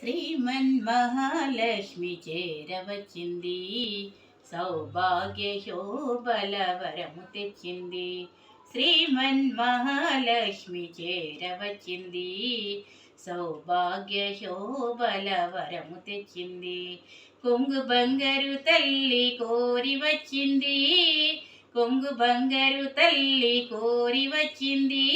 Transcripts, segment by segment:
శ్రీమన్ మహాలక్ష్మి చేరవచ్చింది. సౌభాగ్య శోభలవరము తెచ్చింది. శ్రీమన్ మహాలక్ష్మి చేరవచ్చింది. సౌభాగ్య శోభలవరము తెచ్చింది. కొంగు బంగారు తల్లి కోరి వచ్చింది. కొంగు బంగారు తల్లి కోరి వచ్చింది.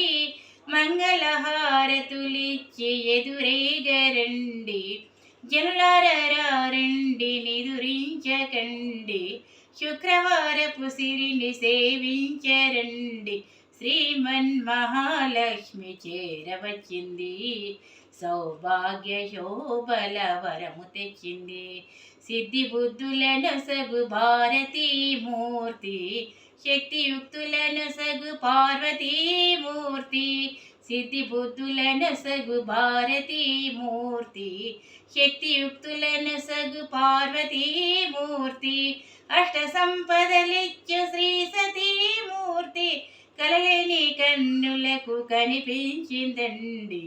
మంగళహారతులిచ్చి ఎదురేగరండి. జనులారండి నిదురించకండి. శుక్రవారపు సిరిని సేవించరండి. శ్రీమన్ మహాలక్ష్మి చేరవచ్చింది. సౌభాగ్య శోభల వరము తెచ్చింది. సిద్ధి బుద్ధులను సగు శక్తియుక్తుల శక్తియుక్తులను సగు పార్వతీమూర్తి సిద్ధి బుద్ధులను భారతీ మూర్తి శక్తియుక్తులను సగు పార్వతీమూర్తి అష్ట సంపదలిచ్చు శ్రీ సతీమూర్తి కలలేని కన్నులకు కనిపించిందండి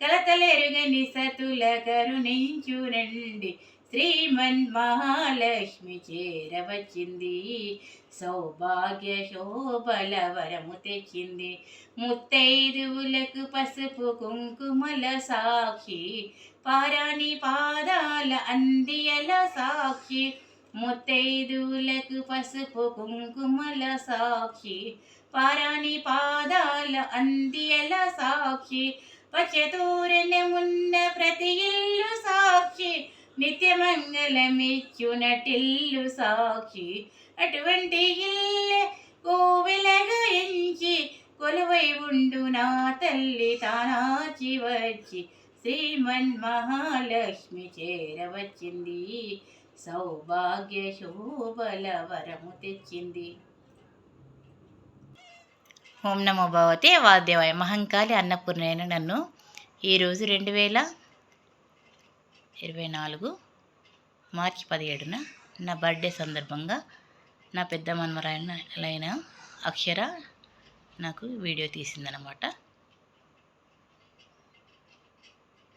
కలతలెరుగని సతుల కరుణించునండి శ్రీమన్ మహాలక్ష్మి చేరవచ్చింది. సౌభాగ్య శోభలవరము తెచ్చింది. ముత్తైదువులకు పసుపు కుంకుమల సాక్షి. పారాణి పాదాల అందియల సాక్షి. ముత్తైదువులకు పసుపు కుంకుమల సాక్షి. పారాణి పాదాల అందియల సాక్షి. పచతూరన ఉన్న ప్రతి ఇల్లు సాక్షి. నిత్యమంగళమిచ్చునటిల్లు సాక్షి. అటువంటి ఇల్లే కోవెలగా ఎంచి కొలువై ఉండు నా తల్లి తానాచి వచ్చి. శ్రీమన్ మహాలక్ష్మి చేరవచ్చింది. సౌభాగ్య శోభల వరము తెచ్చింది. ఓం నమో భవతే వాద్యవాయ. మహంకాళి అన్నపూర్ణైన నన్ను ఈరోజు రెండు వేల ఇరవై నాలుగు మార్చి పదిహేడున నా బర్త్డే సందర్భంగా నా పెద్ద మనమరాయన అక్షర నాకు వీడియో తీసిందనమాట.